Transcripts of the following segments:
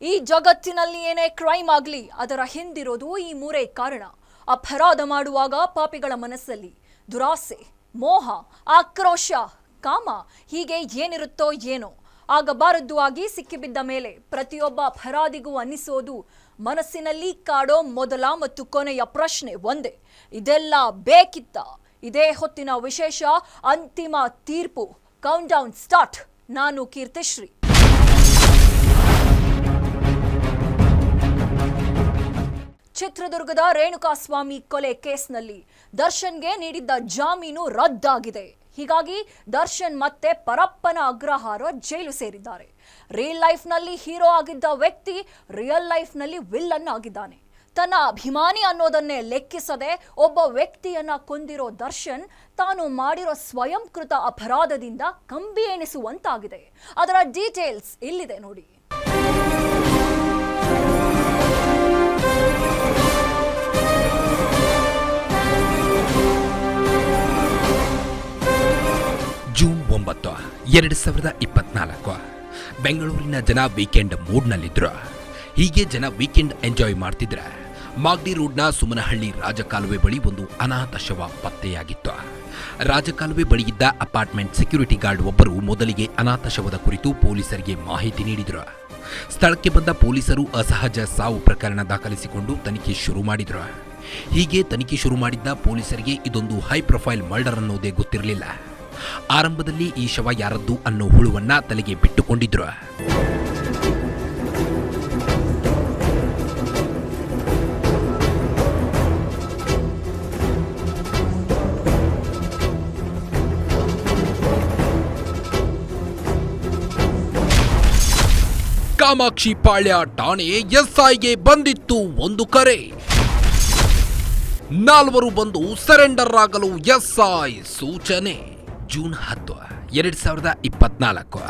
ಈ ಜಗತ್ತಿನಲ್ಲಿ ಏನೇ ಕ್ರೈಮ್ ಆಗಲಿ, ಅದರ ಹಿಂದಿರೋದು ಈ ಮೂರೇ ಕಾರಣ. ಅಪರಾಧ ಮಾಡುವಾಗ ಪಾಪಿಗಳ ಮನಸ್ಸಲ್ಲಿ ದುರಾಸೆ, ಮೋಹ, ಆಕ್ರೋಶ, ಕಾಮ, ಹೀಗೆ ಏನಿರುತ್ತೋ ಏನೋ. ಆಗಬಾರದ್ದು ಆಗಿ ಸಿಕ್ಕಿಬಿದ್ದ ಮೇಲೆ ಪ್ರತಿಯೊಬ್ಬ ಅಪರಾಧಿಗೂ ಅನ್ನಿಸೋದು ಮನಸ್ಸಿನಲ್ಲಿ ಕಾಡೋ ಮೊದಲ ಮತ್ತು ಕೊನೆಯ ಪ್ರಶ್ನೆ ಒಂದೇ. ಇದೆಲ್ಲ ಬೇಕಿತ್ತ? ಇದೇ ಹೊತ್ತಿನ ವಿಶೇಷ ಅಂತಿಮ ತೀರ್ಪು. ಕೌಂಟ್ ಡೌನ್ ಸ್ಟಾರ್ಟ್ ನಾನು ಕೀರ್ತಿಶ್ರೀ. ಚಿತ್ರದುರ್ಗದ ರೇಣುಕಾಸ್ವಾಮಿ ಕೊಲೆ ಕೇಸ್ನಲ್ಲಿ ದರ್ಶನ್ಗೆ ನೀಡಿದ್ದ ಜಾಮೀನು ರದ್ದಾಗಿದೆ. ಹೀಗಾಗಿ ದರ್ಶನ್ ಮತ್ತೆ ಪರಪ್ಪನ ಅಗ್ರಹಾರ ಜೈಲು ಸೇರಿದ್ದಾರೆ. ರಿಯಲ್ ಲೈಫ್ನಲ್ಲಿ ಹೀರೋ ಆಗಿದ್ದ ವ್ಯಕ್ತಿ ರಿಯಲ್ ಲೈಫ್ನಲ್ಲಿ ವಿಲ್ಲನ್ ಆಗಿದ್ದಾನೆ. ತನ್ನ ಅಭಿಮಾನಿ ಅನ್ನೋದನ್ನೇ ಲೆಕ್ಕಿಸದೆ ಒಬ್ಬ ವ್ಯಕ್ತಿಯನ್ನ ಕೊಂದಿರೋ ದರ್ಶನ್ ತಾನು ಮಾಡಿರೋ ಸ್ವಯಂಕೃತ ಅಪರಾಧದಿಂದ ಕಂಬಿ ಎಣಿಸುವಂತಾಗಿದೆ. ಅದರ ಡೀಟೇಲ್ಸ್ ಇಲ್ಲಿದೆ ನೋಡಿ. ಜೂನ್ ಒಂಬತ್ತು, ಎರಡು ಸಾವಿರದ ಇಪ್ಪತ್ನಾಲ್ಕು. ಬೆಂಗಳೂರಿನ ಜನ ವೀಕೆಂಡ್ ಮೂಡ್ನಲ್ಲಿದ್ದರು ಹೀಗೆ ಜನ ವೀಕೆಂಡ್ ಎಂಜಾಯ್ ಮಾಡ್ತಿದ್ರೆ, ಮಾಗ್ಡಿ ರೋಡ್ನ ಸುಮನಹಳ್ಳಿ ರಾಜಕಾಲುವೆ ಬಳಿ ಒಂದು ಅನಾಥ ಶವ ಪತ್ತೆಯಾಗಿತ್ತು. ರಾಜಕಾಲುವೆ ಬಳಿಯಿದ್ದ ಅಪಾರ್ಟ್ಮೆಂಟ್ ಸೆಕ್ಯೂರಿಟಿ ಗಾರ್ಡ್ ಒಬ್ಬರು ಮೊದಲಿಗೆ ಅನಾಥ ಶವದ ಕುರಿತು ಪೊಲೀಸರಿಗೆ ಮಾಹಿತಿ ನೀಡಿದರು. ಸ್ಥಳಕ್ಕೆ ಬಂದ ಪೊಲೀಸರು ಅಸಹಜ ಸಾವು ಪ್ರಕರಣ ದಾಖಲಿಸಿಕೊಂಡು ತನಿಖೆ ಶುರು ಮಾಡಿದರು. ಹೀಗೆ ತನಿಖೆ ಶುರು ಮಾಡಿದ್ದ ಪೊಲೀಸರಿಗೆ ಇದೊಂದು ಹೈ ಪ್ರೊಫೈಲ್ ಮರ್ಡರ್ ಅನ್ನೋದೇ ಗೊತ್ತಿರಲಿಲ್ಲ. ಆರಂಭದಲ್ಲಿ ಈ ಶವ ಯಾರದ್ದು ಅನ್ನೋ ಹುಳುವನ್ನ ತಲೆಗೆ ಬಿಟ್ಟುಕೊಂಡಿದ್ರು. ಕಾಮಾಕ್ಷಿ ಪಾಳ್ಯ ಠಾಣೆ ಎಸ್ಐಗೆ ಬಂದಿತ್ತು ಒಂದು ಕರೆ. ನಾಲ್ವರು ಬಂದು ಸರೆಂಡರ್ ಆಗಲು ಎಸ್ಐ ಸೂಚನೆ. ಜೂನ್ ಹತ್ತು, ಎರಡ್ ಸಾವಿರದ ಇಪ್ಪತ್ನಾಲ್ಕು.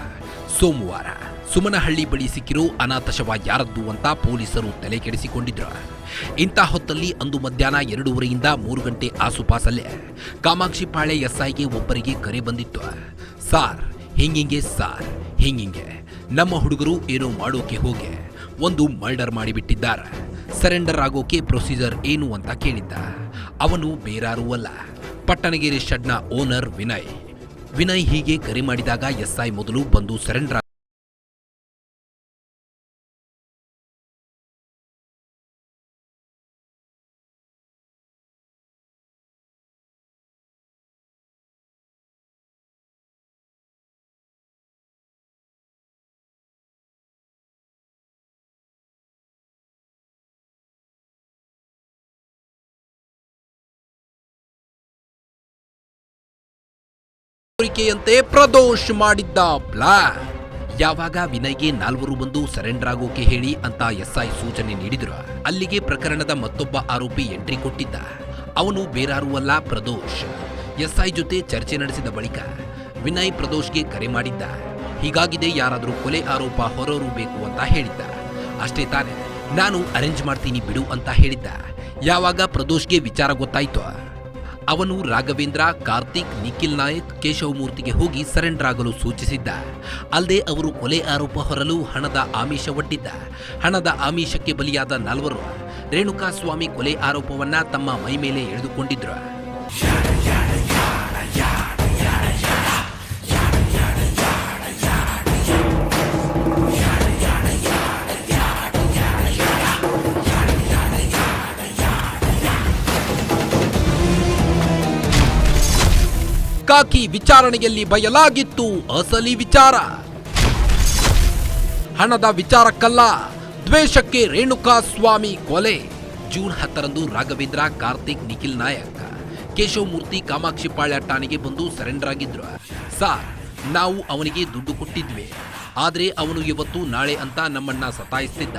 ಸೋಮವಾರ ಸುಮನಹಳ್ಳಿ ಬಳಿ ಸಿಕ್ಕಿರೋ ಅನಾಥಶವ ಯಾರದ್ದು ಅಂತ ಪೊಲೀಸರು ತಲೆ ಕೆಡಿಸಿಕೊಂಡಿದ್ರು ಇಂಥ ಹೊತ್ತಲ್ಲಿ ಅಂದು ಮಧ್ಯಾಹ್ನ ಎರಡೂವರೆಯಿಂದ ಮೂರು ಗಂಟೆ ಆಸುಪಾಸಲ್ಲೇ ಕಾಮಾಕ್ಷಿಪಾಳೆ ಎಸ್ಐಗೆ ಒಬ್ಬರಿಗೆ ಕರೆ ಬಂದಿತ್ತು. ಸಾರ್, ಹಿಂಗಿಂಗೆ ಸಾರ್, ಹಿಂಗಿಂಗೆ. ನಮ್ಮ ಹುಡುಗರು ಏನೋ ಮಾಡೋಕೆ ಹೋಗಿ. ಒಂದು ಮರ್ಡರ್ ಮಾಡಿಬಿಟ್ಟಿದ್ದಾರೆ. ಸರೆಂಡರ್ ಆಗೋಕೆ ಪ್ರೊಸೀಜರ್ ಏನು ಅಂತ ಕೇಳಿದ್ದ. ಅವನು ಬೇರಾರೂ ಅಲ್ಲ. ಪಟ್ಟಣಗೆರೆ ಶೆಡ್ನ ಓನರ್ ವಿನಯ್. ವಿನಯ್ ಹೀಗೆ ಕರೆ ಮಾಡಿದಾಗ ಎಸ್ಐ ಮೊದಲು ಬಂದು ಸರೆಂಡರ್ ಕೋರಿಕೆಯಂತೆ ಪ್ರದೋಷ್ ಮಾಡಿದ್ದ ಬ್ಲಾಕ್ ಯಾವಾಗ ವಿನಯ್ಗೆ ನಾಲ್ವರು ಬಂದು ಸರೆಂಡರ್ ಆಗೋಕೆ ಹೇಳಿ ಅಂತ ಎಸ್ಐ ಸೂಚನೆ ನೀಡಿದ್ರು, ಅಲ್ಲಿಗೆ ಪ್ರಕರಣದ ಮತ್ತೊಬ್ಬ ಆರೋಪಿ ಎಂಟ್ರಿ ಕೊಟ್ಟಿದ್ದ. ಅವನು ಬೇರಾರೂ ಅಲ್ಲ, ಪ್ರದೋಷ್. ಎಸ್ಐ ಜೊತೆ ಚರ್ಚೆ ನಡೆಸಿದ ಬಳಿಕ ವಿನಯ್ ಪ್ರದೋಷ್ಗೆ ಕರೆ ಮಾಡಿದ್ದ. ಹೀಗಾಗಿದೆ ಯಾರಾದರೂ ಕೊಲೆ ಆರೋಪ ಹೊರರಬೇಕು ಅಂತ ಹೇಳಿದ್ದ. ಅಷ್ಟೇ ತಾನೆ, ನಾನು ಅರೇಂಜ್ ಮಾಡ್ತೀನಿ ಬಿಡು ಅಂತ ಹೇಳಿದ್ದ. ಯಾವಾಗ ಪ್ರದೋಷ್ಗೆ ವಿಚಾರ ಗೊತ್ತಾಯ್ತು ಅವನು ರಾಘವೇಂದ್ರ, ಕಾರ್ತಿಕ್, ನಿಖಿಲ್ ನಾಯಕ್, ಕೇಶವಮೂರ್ತಿಗೆ ಹೋಗಿ ಸರೆಂಡರ್ ಆಗಲು ಸೂಚಿಸಿದ್ದ. ಅಲ್ಲದೆ ಅವರು ಕೊಲೆ ಆರೋಪ ಹೊರಲು ಹಣದ ಆಮಿಷ ಒಡ್ಡಿದ್ದ. ಹಣದ ಆಮಿಷಕ್ಕೆ ಬಲಿಯಾದ ನಾಲ್ವರು. ರೇಣುಕಾಸ್ವಾಮಿ ಕೊಲೆ ಆರೋಪವನ್ನ ತಮ್ಮ ಮೈ ಮೇಲೆ ಎಳೆದುಕೊಂಡಿದ್ರು. ಕಾಕಿ ವಿಚಾರಣೆಯಲ್ಲಿ ಬಯಲಾಗಿತ್ತು ಅಸಲಿ ವಿಚಾರ. ಹಣದ ವಿಚಾರಕ್ಕಲ್ಲ, ದ್ವೇಷಕ್ಕೆ ರೇಣುಕಾ ಸ್ವಾಮಿ ಕೊಲೆ. ಜೂನ್ ಹತ್ತರಂದು ರಾಘವೇಂದ್ರ, ಕಾರ್ತಿಕ್, ನಿಖಿಲ್ ನಾಯಕ್, ಕೇಶವಮೂರ್ತಿ, ಕಾಮಾಕ್ಷಿ ಪಾಳ್ಯ ಠಾಣೆಗೆ ಬಂದು ಸರೆಂಡರ್ ಆಗಿದ್ರು. ಸಾರ್, ನಾವು ಅವನಿಗೆ ದುಡ್ಡು ಕೊಟ್ಟಿದ್ವಿ. ಆದರೆ ಅವನು ಇವತ್ತು ನಾಳೆ ಅಂತ ನಮ್ಮನ್ನ ಸತಾಯಿಸ್ತಿದ್ದ.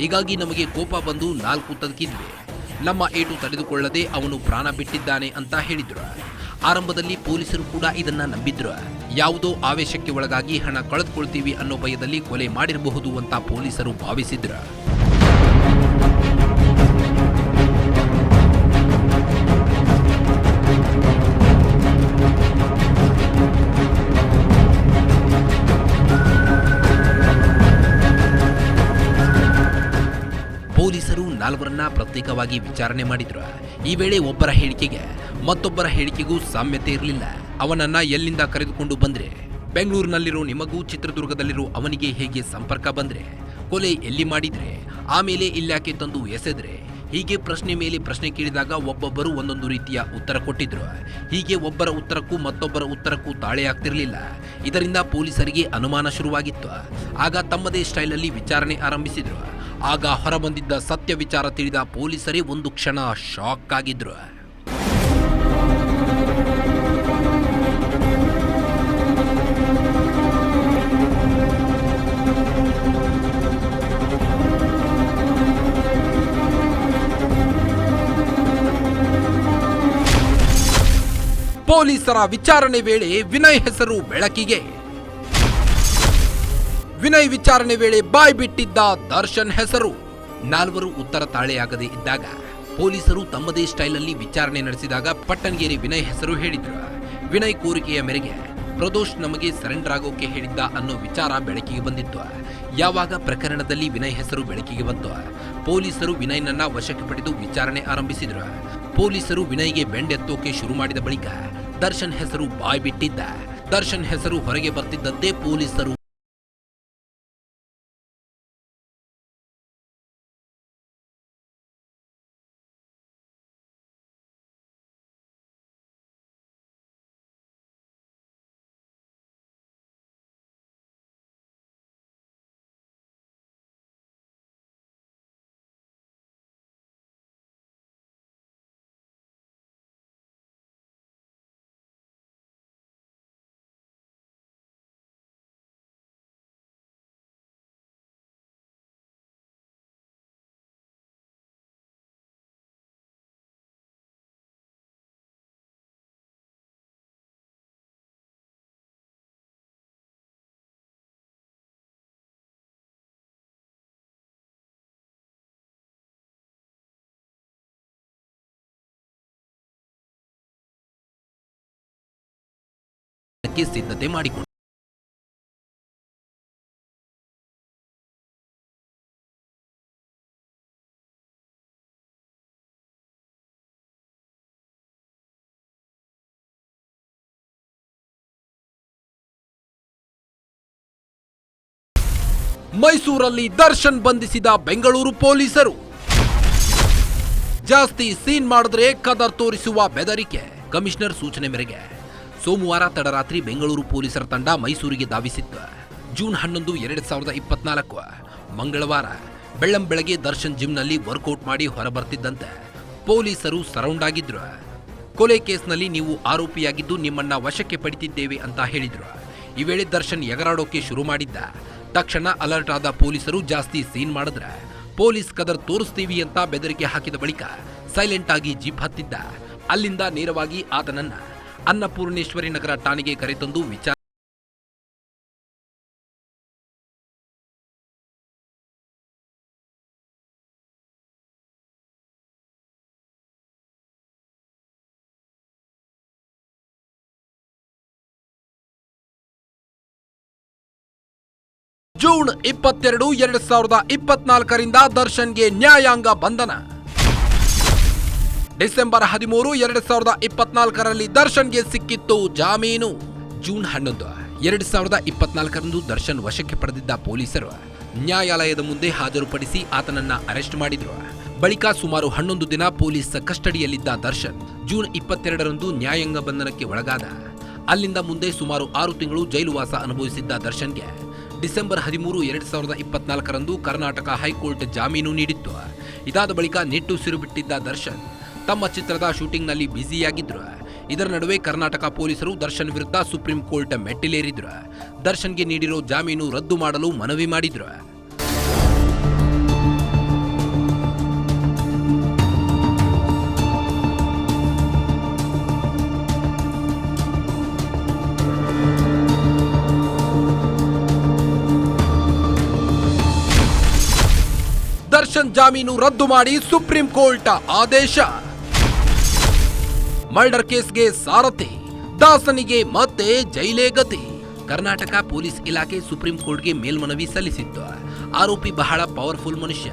ಹೀಗಾಗಿ ನಮಗೆ ಕೋಪ ಬಂದು ನಾಲ್ಕು ತದಕಿದ್ವಿ. ನಮ್ಮ ಏಟು ತಡೆದುಕೊಳ್ಳದೆ ಅವನು ಪ್ರಾಣ ಬಿಟ್ಟಿದ್ದಾನೆ ಅಂತ ಹೇಳಿದ್ರು. ಆರಂಭದಲ್ಲಿ ಪೊಲೀಸರು ಕೂಡ ಇದನ್ನ ನಂಬಿದ್ರು. ಯಾವುದೋ ಆವೇಶಕ್ಕೆ ಒಳಗಾಗಿ ಹಣ ಕಳೆದುಕೊಳ್ತೀವಿ ಅನ್ನೋ ಭಯದಲ್ಲಿ ಕೊಲೆ ಮಾಡಿರಬಹುದು ಅಂತ ಪೊಲೀಸರು ಭಾವಿಸಿದ್ರು. ಪೊಲೀಸರು ನಾಲ್ವರನ್ನ ಪ್ರತ್ಯೇಕವಾಗಿ ವಿಚಾರಣೆ ಮಾಡಿದ್ರು. ಈ ವೇಳೆ ಒಬ್ಬರ ಹೇಳಿಕೆಗೆ ಮತ್ತೊಬ್ಬರ ಹೇಳಿಕೆಗೂ ಸಾಮ್ಯತೆ ಇರಲಿಲ್ಲ. ಅವನನ್ನ ಎಲ್ಲಿಂದ ಕರೆದುಕೊಂಡು ಬಂದ್ರೆ? ಬೆಂಗಳೂರಿನಲ್ಲಿರೋ ನಿಮಗೂ ಚಿತ್ರದುರ್ಗದಲ್ಲಿರೋ ಅವನಿಗೆ ಹೇಗೆ ಸಂಪರ್ಕ ಬಂದ್ರೆ? ಕೊಲೆ ಎಲ್ಲಿ ಮಾಡಿದ್ರೆ? ಆಮೇಲೆ ಇಲ್ಲಾಕೆ ತಂದು ಎಸೆದ್ರೆ? ಹೀಗೆ ಪ್ರಶ್ನೆ ಮೇಲೆ ಪ್ರಶ್ನೆ ಕೇಳಿದಾಗ ಒಬ್ಬೊಬ್ಬರು ಒಂದೊಂದು ರೀತಿಯ ಉತ್ತರ ಕೊಟ್ಟಿದ್ರು. ಹೀಗೆ ಒಬ್ಬರ ಉತ್ತರಕ್ಕೂ ಮತ್ತೊಬ್ಬರ ಉತ್ತರಕ್ಕೂ ತಾಳೆ ಆಗ್ತಿರಲಿಲ್ಲ. ಇದರಿಂದ ಪೊಲೀಸರಿಗೆ ಅನುಮಾನ ಶುರುವಾಗಿತ್ತು. ಆಗ ತಮ್ಮದೇ ಸ್ಟೈಲಲ್ಲಿ ವಿಚಾರಣೆ ಆರಂಭಿಸಿದ್ರು. ಆಗ ಹೊರಬಂದಿದ್ದ ಸತ್ಯ ವಿಚಾರ ತಿಳಿದ ಪೊಲೀಸರೇ ಒಂದು ಕ್ಷಣ ಶಾಕ್ ಆಗಿದ್ರು. ಪೊಲೀಸರ ವಿಚಾರಣೆ ವೇಳೆ ವಿನಯ್ ಹೆಸರು ಬೆಳಕಿಗೆ. ವಿನಯ್ ವಿಚಾರಣೆ ವೇಳೆ ಬಾಯ್ ಬಿಟ್ಟಿದ್ದ ದರ್ಶನ್ ಹೆಸರು. ನಾಲ್ವರು ಉತ್ತರ ತಾಳೆಯಾಗದೇ ಇದ್ದಾಗ ಪೊಲೀಸರು ತಮ್ಮದೇ ಸ್ಟೈಲಲ್ಲಿ ವಿಚಾರಣೆ ನಡೆಸಿದಾಗ ಪಟ್ಟಣಗೇರಿ ವಿನಯ್ ಹೆಸರು ಹೇಳಿದ್ರು. ವಿನಯ್ ಕೋರಿಕೆಯ ಮೇರೆಗೆ ಪ್ರದೋಷ್ ನಮಗೆ ಸರೆಂಡರ್ ಆಗೋಕೆ ಹೇಳಿದ್ದ ಅನ್ನೋ ವಿಚಾರ ಬೆಳಕಿಗೆ ಬಂದಿತ್ತು. ಯಾವಾಗ ಪ್ರಕರಣದಲ್ಲಿ ವಿನಯ್ ಹೆಸರು ಬೆಳಕಿಗೆ ಬಂತು ಪೊಲೀಸರು ವಿನಯ್ನನ್ನ ವಶಕ್ಕೆ ಪಡೆದು ವಿಚಾರಣೆ ಆರಂಭಿಸಿದ್ರು. ಪೊಲೀಸರು ವಿನಯ್ಗೆ ಬೆಂಡೆತ್ತೋಕೆ ಶುರು ಮಾಡಿದ ಬಳಿಕ ದರ್ಶನ್ ಹೆಸರು ಬಾಯ್ ಬಿಟ್ಟಿದ್ದ ದರ್ಶನ್ ಹೆಸರು ಹೊರಗೆ ಬರ್ತಿದ್ದಂತೆ ಪೊಲೀಸರು ಸಿದ್ಧತೆ ಮಾಡಿಕೊಂಡು ಮೈಸೂರಲ್ಲಿ ದರ್ಶನ್ ಬಂಧಿಸಿದ ಬೆಂಗಳೂರು ಪೊಲೀಸರು. ಜಾಸ್ತಿ ಸೀನ್ ಮಾಡಿದ್ರೆ ಕದರ್ ತೋರಿಸುವ ಬೆದರಿಕೆ, ಕಮಿಷನರ್ ಸೂಚನೆ ಮೇರೆಗೆ. ಸೋಮವಾರ ತಡರಾತ್ರಿ ಬೆಂಗಳೂರು ಪೊಲೀಸರ ತಂಡ ಮೈಸೂರಿಗೆ ಧಾವಿಸಿತ್ತು. ಜೂನ್ ಹನ್ನೊಂದು, ಎರಡು ಸಾವಿರದ ಇಪ್ಪತ್ನಾಲ್ಕು. ಮಂಗಳವಾರ ಬೆಳ್ಳಂ ಬೆಳಗ್ಗೆ ದರ್ಶನ್ ಜಿಮ್ನಲ್ಲಿ ವರ್ಕೌಟ್ ಮಾಡಿ ಹೊರಬರ್ತಿದ್ದಂತೆ ಪೊಲೀಸರು ಸರೌಂಡ್ ಆಗಿದ್ರು. ಕೊಲೆ ಕೇಸ್ನಲ್ಲಿ ನೀವು ಆರೋಪಿಯಾಗಿದ್ದು ನಿಮ್ಮನ್ನ ವಶಕ್ಕೆ ಪಡಿತಿದ್ದೇವೆ ಅಂತ ಹೇಳಿದ್ರು. ಈ ವೇಳೆ ದರ್ಶನ್ ಎಗರಾಡೋಕೆ ಶುರು ಮಾಡಿದ್ದ. ತಕ್ಷಣ ಅಲರ್ಟ್ ಆದ ಪೊಲೀಸರು ಜಾಸ್ತಿ ಸೀನ್ ಮಾಡಿದ್ರೆ. ಪೊಲೀಸ್ ಕದರ್ ತೋರಿಸ್ತೀವಿ ಅಂತ ಬೆದರಿಕೆ ಹಾಕಿದ ಬಳಿಕ ಸೈಲೆಂಟ್ ಆಗಿ ಜೀಪ್ ಹತ್ತಿದ್ದ. ಅಲ್ಲಿಂದ ನೇರವಾಗಿ ಆತನನ್ನ ಅನ್ನಪೂರ್ಣೇಶ್ವರಿ ನಗರ ಠಾಣೆಗೆ ಕರೆತಂದು ವಿಚಾರ ಜೂನ್ ಇಪ್ಪತ್ತೆರಡು ಎರಡ್ ಸಾವಿರದ ಇಪ್ಪತ್ನಾಲ್ಕರಿಂದ ದರ್ಶನ್ಗೆ ನ್ಯಾಯಾಂಗ ಬಂಧನ. ಡಿಸೆಂಬರ್ ಹದಿಮೂರು, ಎರಡ್ ಸಾವಿರದ ಇಪ್ಪತ್ನಾಲ್ಕರಲ್ಲಿ ದರ್ಶನ್ಗೆ ಸಿಕ್ಕಿತ್ತು ಜಾಮೀನು. ಜೂನ್ ಹನ್ನೊಂದು, ಎರಡ್ ಸಾವಿರದ ಇಪ್ಪತ್ನಾಲ್ಕರಂದು ದರ್ಶನ್ ವಶಕ್ಕೆ ಪಡೆದಿದ್ದ ಪೊಲೀಸರು ನ್ಯಾಯಾಲಯದ ಮುಂದೆ ಹಾಜರುಪಡಿಸಿ ಆತನನ್ನ ಅರೆಸ್ಟ್ ಮಾಡಿದ್ರು. ಬಳಿಕ ಸುಮಾರು ಹನ್ನೊಂದು ದಿನ ಪೊಲೀಸ್ ಕಸ್ಟಡಿಯಲ್ಲಿದ್ದ ದರ್ಶನ್ ಜೂನ್ ಇಪ್ಪತ್ತೆರಡರಂದು ನ್ಯಾಯಾಂಗ ಬಂಧನಕ್ಕೆ ಒಳಗಾದ. ಅಲ್ಲಿಂದ ಮುಂದೆ ಸುಮಾರು ಆರು ತಿಂಗಳು ಜೈಲುವಾಸ ಅನುಭವಿಸಿದ್ದ ದರ್ಶನ್ಗೆ ಡಿಸೆಂಬರ್ ಹದಿಮೂರು, ಎರಡ್ ಸಾವಿರದ ಇಪ್ಪತ್ನಾಲ್ಕರಂದು ಕರ್ನಾಟಕ ಹೈಕೋರ್ಟ್ ಜಾಮೀನು ನೀಡಿತ್ತು. ಇದಾದ ಬಳಿಕ ನೆಟ್ಟುಸಿರು ಬಿಟ್ಟಿದ್ದ ದರ್ಶನ್ ತಮ್ಮ ಚಿತ್ರದ ಶೂಟಿಂಗ್ನಲ್ಲಿ ಬ್ಯುಸಿಯಾಗಿದ್ರು. ಇದರ ನಡುವೆ ಕರ್ನಾಟಕ ಪೊಲೀಸರು ದರ್ಶನ್ ವಿರುದ್ಧ ಸುಪ್ರೀಂ ಕೋರ್ಟ್ ಮೆಟ್ಟಿಲೇರಿದ್ರು. ದರ್ಶನ್ಗೆ ನೀಡಿರೋ ಜಾಮೀನು ರದ್ದು ಮಾಡಲು ಮನವಿ ಮಾಡಿದ್ರು. ದರ್ಶನ್ ಜಾಮೀನು ರದ್ದು ಮಾಡಿ ಸುಪ್ರೀಂ ಕೋರ್ಟ್ ಆದೇಶ. ಮರ್ಡರ್ ಕೇಸ್ಗೆ ಸಾರಥಿ. ದಾಸನಿಗೆ ಮತ್ತೆ ಜೈಲೇ ಗತಿ. ಕರ್ನಾಟಕ ಪೊಲೀಸ್ ಇಲಾಖೆ ಸುಪ್ರೀಂ ಕೋರ್ಟ್ಗೆ ಮೇಲ್ಮನವಿ ಸಲ್ಲಿಸಿತ್ತು. ಆರೋಪಿ ಬಹಳ ಪವರ್ಫುಲ್ ಮನುಷ್ಯ.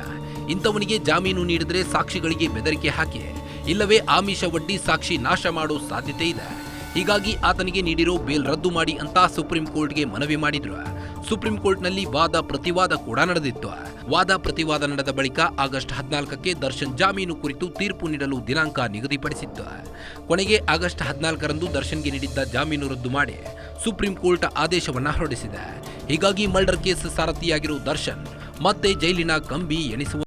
ಇಂಥವನಿಗೆ ಜಾಮೀನು ನೀಡಿದ್ರೆ ಸಾಕ್ಷಿಗಳಿಗೆ ಬೆದರಿಕೆ ಹಾಕಿ. ಇಲ್ಲವೇ ಆಮಿಷ ಒಡ್ಡಿ ಸಾಕ್ಷಿ ನಾಶ ಮಾಡೋ ಸಾಧ್ಯತೆ ಇದೆ. ಹೀಗಾಗಿ ಆತನಿಗೆ ನೀಡಿರೋ ಬೇಲ್ ರದ್ದು ಮಾಡಿ ಅಂತ ಸುಪ್ರೀಂ ಕೋರ್ಟ್ಗೆ ಮನವಿ ಮಾಡಿದ್ರು. ಸುಪ್ರೀಂ ಕೋರ್ಟ್ನಲ್ಲಿ ವಾದ ಪ್ರತಿವಾದ ಕೂಡ ನಡೆದಿತ್ತು. ವಾದ ಪ್ರತಿವಾದ ನಡೆದ ಬಳಿಕ ಆಗಸ್ಟ್ ಹದಿನಾಲ್ಕಕ್ಕೆ ದರ್ಶನ್ ಜಾಮೀನು ಕುರಿತು ತೀರ್ಪು ನೀಡಲು ದಿನಾಂಕ ನಿಗದಿಪಡಿಸಿತ್ತು ಕೊನೆಗೆ ಆಗಸ್ಟ್ ಹದಿನಾಲ್ಕರಂದು ದರ್ಶನ್ಗೆ ನೀಡಿದ್ದ ಜಾಮೀನು ರದ್ದು ಮಾಡಿ ಸುಪ್ರೀಂ ಕೋರ್ಟ್ ಆದೇಶವನ್ನು ಹೊರಡಿಸಿದೆ. ಹೀಗಾಗಿ ಮರ್ಡರ್ ಕೇಸ್ ಸಾರಥಿಯಾಗಿರುವ ದರ್ಶನ್ ಮತ್ತೆ ಜೈಲಿನ ಕಂಬಿ ಎಣಿಸುವ